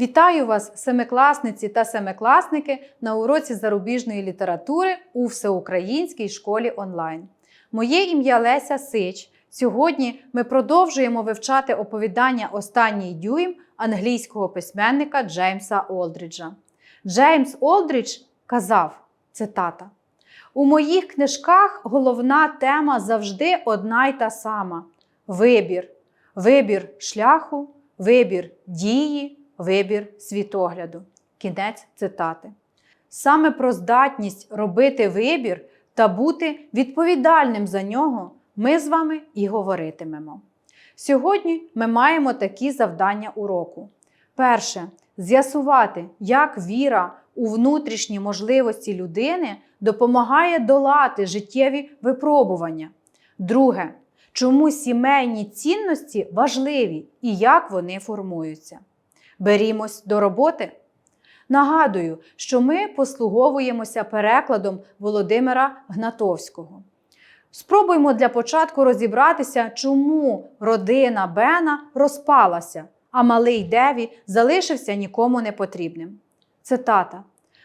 Вітаю вас, семикласниці та семикласники, на уроці зарубіжної літератури у Всеукраїнській школі онлайн. Моє ім'я Леся Сич. Сьогодні ми продовжуємо вивчати оповідання Останній дюйм англійського письменника Джеймса Олдріджа. Джеймс Олдрідж казав: цитата. У моїх книжках головна тема завжди одна й та сама: вибір, вибір шляху, вибір дії, вибір світогляду. Кінець цитати. Саме про здатність робити вибір та бути відповідальним за нього ми з вами і говоритимемо. Сьогодні ми маємо такі завдання уроку. Перше з'ясувати, як віра у внутрішні можливості людини допомагає долати життєві випробування. Друге, чому сімейні цінності важливі і як вони формуються. Берімось до роботи. Нагадую, що ми послуговуємося перекладом Володимира Гнатовського. Спробуймо для початку розібратися, чому родина Бена розпалася, а малий Деві залишився нікому не потрібним. Цитата: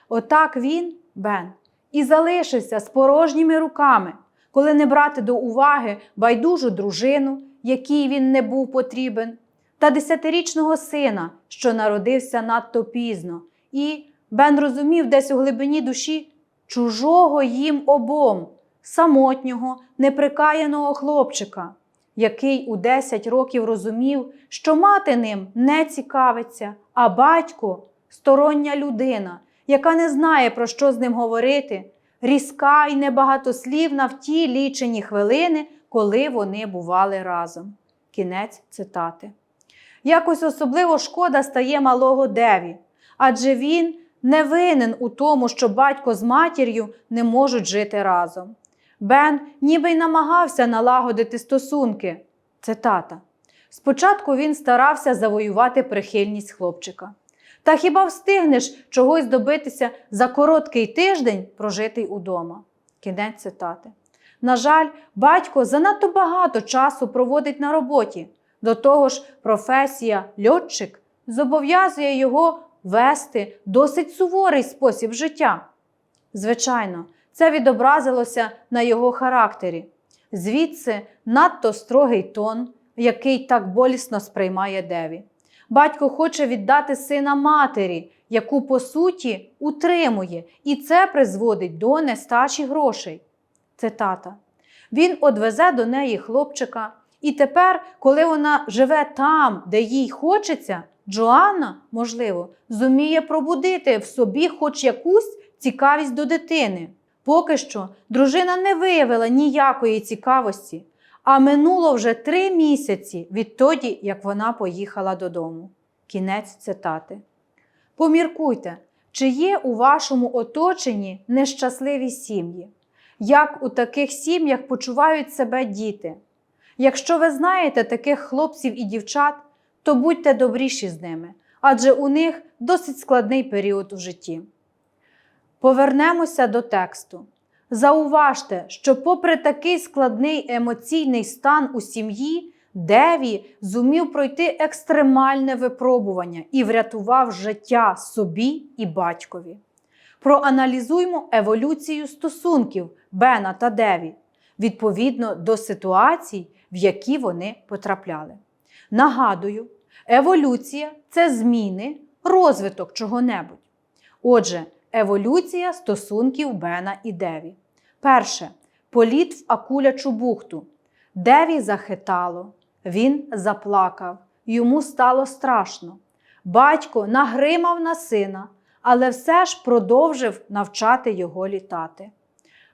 Отак він, Бен, і залишився з порожніми руками, коли не брати до уваги байдужу дружину, якій він не був потрібен, та десятирічного сина, що народився надто пізно, і Бен розумів десь у глибині душі чужого їм обом, самотнього, неприкаяного хлопчика, який у 10 років розумів, що мати ним не цікавиться, а батько стороння людина, яка не знає, про що з ним говорити, різка і небагатослівна в ті лічені хвилини, коли вони бували разом. Кінець цитати. Якось особливо шкода стає малого Деві, адже він не винен у тому, що батько з матір'ю не можуть жити разом. Бен ніби й намагався налагодити стосунки. Цитата. Спочатку він старався завоювати прихильність хлопчика. Та хіба встигнеш чогось добитися за короткий тиждень, прожитий удома? Кінець цитати. На жаль, батько занадто багато часу проводить на роботі. До того ж, професія льотчик зобов'язує його вести досить суворий спосіб життя. Звичайно, це відобразилося на його характері. Звідси надто строгий тон, який так болісно сприймає Деві. Батько хоче віддати сина матері, яку по суті утримує, і це призводить до нестачі грошей. Цитата. Він одвезе до неї хлопчика, і тепер, коли вона живе там, де їй хочеться, Джоанна, можливо, зуміє пробудити в собі хоч якусь цікавість до дитини. Поки що дружина не виявила ніякої цікавості, а минуло вже три місяці відтоді, як вона поїхала додому. Кінець цитати. Поміркуйте, чи є у вашому оточенні нещасливі сім'ї? Як у таких сім'ях почувають себе діти? Якщо ви знаєте таких хлопців і дівчат, то будьте добріші з ними, адже у них досить складний період у житті. Повернемося до тексту. Зауважте, що, попри такий складний емоційний стан у сім'ї, Деві зумів пройти екстремальне випробування і врятував життя собі і батькові. Проаналізуймо еволюцію стосунків Бена та Деві відповідно до ситуацій, в які вони потрапляли. Нагадую, еволюція це зміни, розвиток чого-небудь. Отже, еволюція стосунків Бена і Деві. Перше політ в акулячу бухту. Деві захитало, він заплакав, йому стало страшно. Батько нагримав на сина, але все ж продовжив навчати його літати.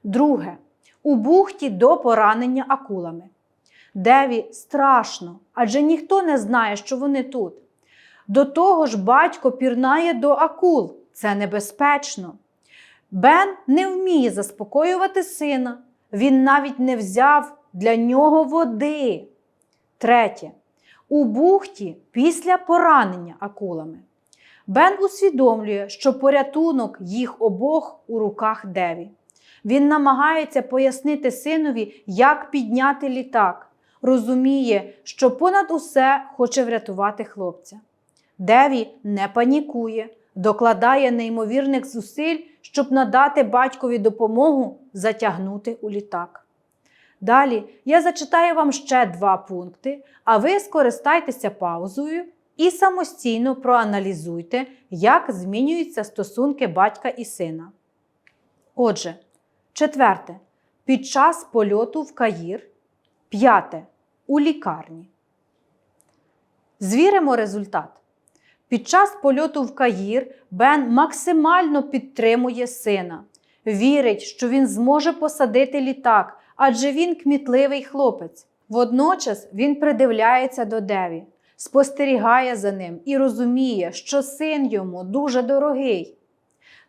Друге у бухті до поранення акулами. Деві страшно, адже ніхто не знає, що вони тут. До того ж, батько пірнає до акул, це небезпечно. Бен не вміє заспокоювати сина, він навіть не взяв для нього води. Третє. У бухті після поранення акулами. Бен усвідомлює, що порятунок їх обох у руках Деві. Він намагається пояснити синові, як підняти літак, розуміє, що понад усе хоче врятувати хлопця. Деві не панікує, докладає неймовірних зусиль, щоб надати батькові допомогу затягнути у літак. Далі я зачитаю вам ще два пункти, а ви скористайтеся паузою і самостійно проаналізуйте, як змінюються стосунки батька і сина. Отже, четверте. Під час польоту в Каїр. П'яте. У лікарні. Звіримо результат. Під час польоту в Каїр Бен максимально підтримує сина. Вірить, що він зможе посадити літак, адже він кмітливий хлопець. Водночас він придивляється до Деві, спостерігає за ним і розуміє, що син йому дуже дорогий.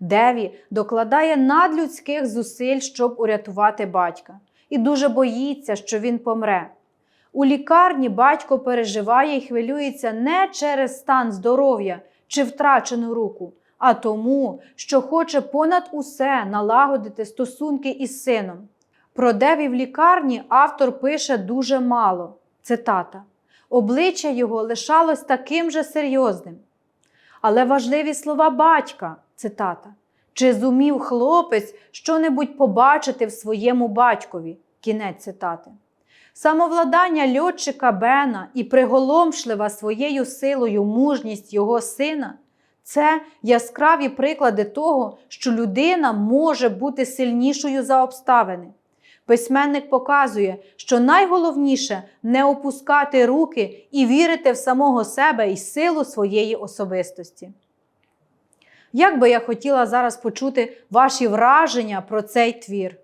Деві докладає надлюдських зусиль, щоб урятувати батька, і дуже боїться, що він помре. У лікарні батько переживає і хвилюється не через стан здоров'я чи втрачену руку, а тому, що хоче понад усе налагодити стосунки із сином. Про Деві в лікарні автор пише дуже мало. Цитата. Обличчя його лишалось таким же серйозним. Але важливі слова батька, цитата. Чи зумів хлопець щонебудь побачити в своєму батькові? Кінець цитати. Самовладання льотчика Бена і приголомшлива своєю силою мужність його сина це яскраві приклади того, що людина може бути сильнішою за обставини. Письменник показує, що найголовніше не опускати руки і вірити в самого себе і силу своєї особистості. Як би я хотіла зараз почути ваші враження про цей твір?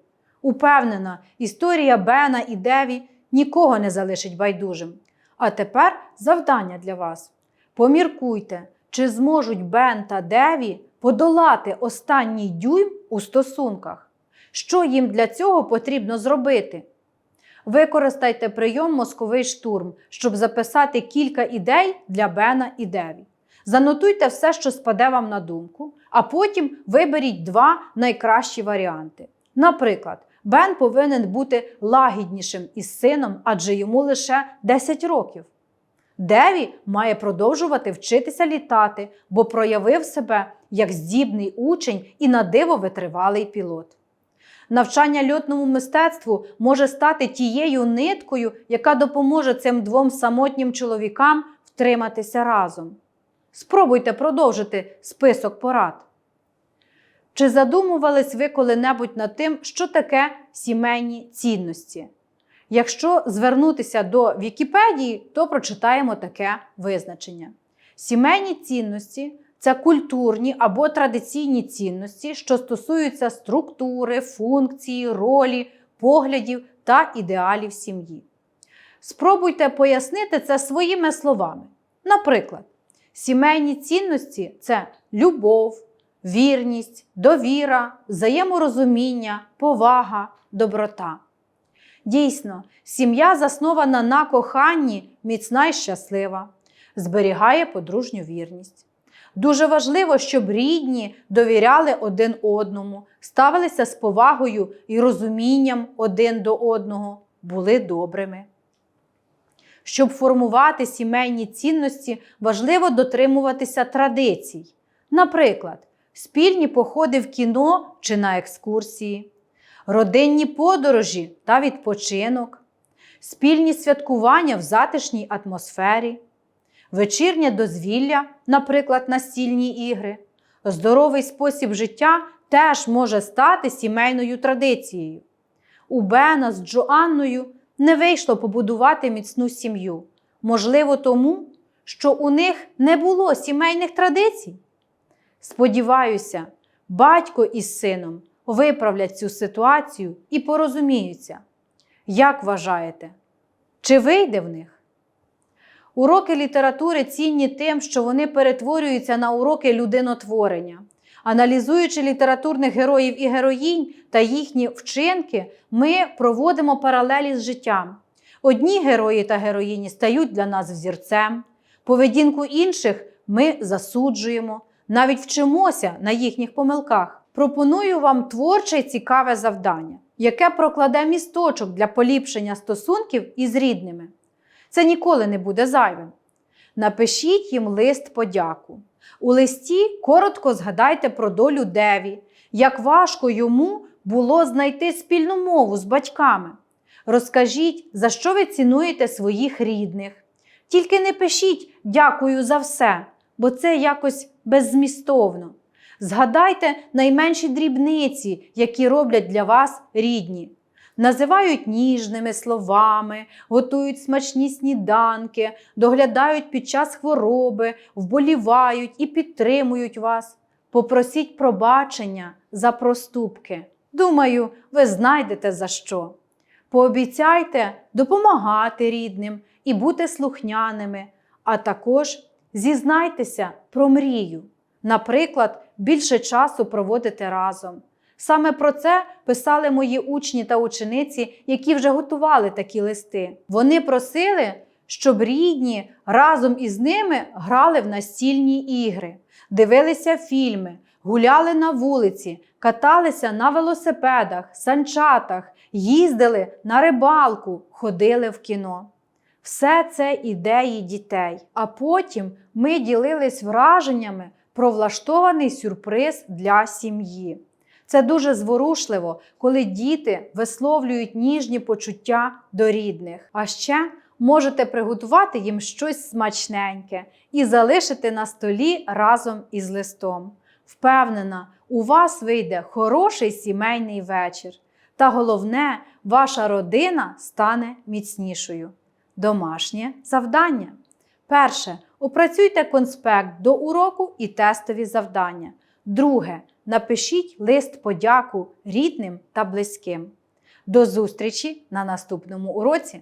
Упевнена, історія Бена і Деві нікого не залишить байдужим. А тепер завдання для вас. Поміркуйте, чи зможуть Бен та Деві подолати останній дюйм у стосунках. Що їм для цього потрібно зробити? Використайте прийом мозковий штурм, щоб записати кілька ідей для Бена і Деві. Занотуйте все, що спаде вам на думку, а потім виберіть два найкращі варіанти. Наприклад, Бен повинен бути лагіднішим із сином, адже йому лише 10 років. Деві має продовжувати вчитися літати, бо проявив себе як здібний учень і на диво витривалий пілот. Навчання льотному мистецтву може стати тією ниткою, яка допоможе цим двом самотнім чоловікам втриматися разом. Спробуйте продовжити список порад. Чи задумувались ви коли-небудь над тим, що таке сімейні цінності? Якщо звернутися до Вікіпедії, то прочитаємо таке визначення. Сімейні цінності це культурні або традиційні цінності, що стосуються структури, функції, ролі, поглядів та ідеалів сім'ї. Спробуйте пояснити це своїми словами. Наприклад, сімейні цінності це любов, вірність, довіра, взаєморозуміння, повага, доброта. Дійсно, сім'я заснована на коханні, міцна і щаслива, зберігає подружню вірність. Дуже важливо, щоб рідні довіряли один одному, ставилися з повагою і розумінням один до одного, були добрими. Щоб формувати сімейні цінності, важливо дотримуватися традицій. Наприклад, спільні походи в кіно чи на екскурсії, родинні подорожі та відпочинок, спільні святкування в затишній атмосфері, вечірнє дозвілля, наприклад, настільні ігри, здоровий спосіб життя теж може стати сімейною традицією. У Бена з Джоанною не вийшло побудувати міцну сім'ю. Можливо, тому, що у них не було сімейних традицій. Сподіваюся, батько із сином виправлять цю ситуацію і порозуміються. Як вважаєте, чи вийде в них? Уроки літератури цінні тим, що вони перетворюються на уроки людинотворення. Аналізуючи літературних героїв і героїнь та їхні вчинки, ми проводимо паралелі з життям. Одні герої та героїні стають для нас взірцем, поведінку інших ми засуджуємо, навіть вчимося на їхніх помилках. Пропоную вам творче і цікаве завдання, яке прокладе місточок для поліпшення стосунків із рідними. Це ніколи не буде зайвим. напишіть їм лист подяку. У листі коротко згадайте про долю Деві, як важко йому було знайти спільну мову з батьками. Розкажіть, за що ви цінуєте своїх рідних. Тільки не пишіть дякую за все, бо це якось беззмістовно. Згадайте найменші дрібниці, які роблять для вас рідні. Називають ніжними словами, готують смачні сніданки, доглядають під час хвороби, вболівають і підтримують вас. Попросіть пробачення за проступки. Думаю, ви знайдете за що. Пообіцяйте допомагати рідним і бути слухняними, а також зізнайтеся про мрію. Наприклад, більше часу проводити разом. Саме про це писали мої учні та учениці, які вже готували такі листи. Вони просили, щоб рідні разом із ними грали в настільні ігри, дивилися фільми, гуляли на вулиці, каталися на велосипедах, санчатах, їздили на рибалку, ходили в кіно. Все це ідеї дітей. А потім ми ділились враженнями про влаштований сюрприз для сім'ї. Це дуже зворушливо, коли діти висловлюють ніжні почуття до рідних. А ще можете приготувати їм щось смачненьке і залишити на столі разом із листом. Впевнена, у вас вийде хороший сімейний вечір. Та головне, ваша родина стане міцнішою. Домашнє завдання. Перше. Опрацюйте конспект до уроку і тестові завдання. Друге. Напишіть лист подяку рідним та близьким. До зустрічі на наступному уроці!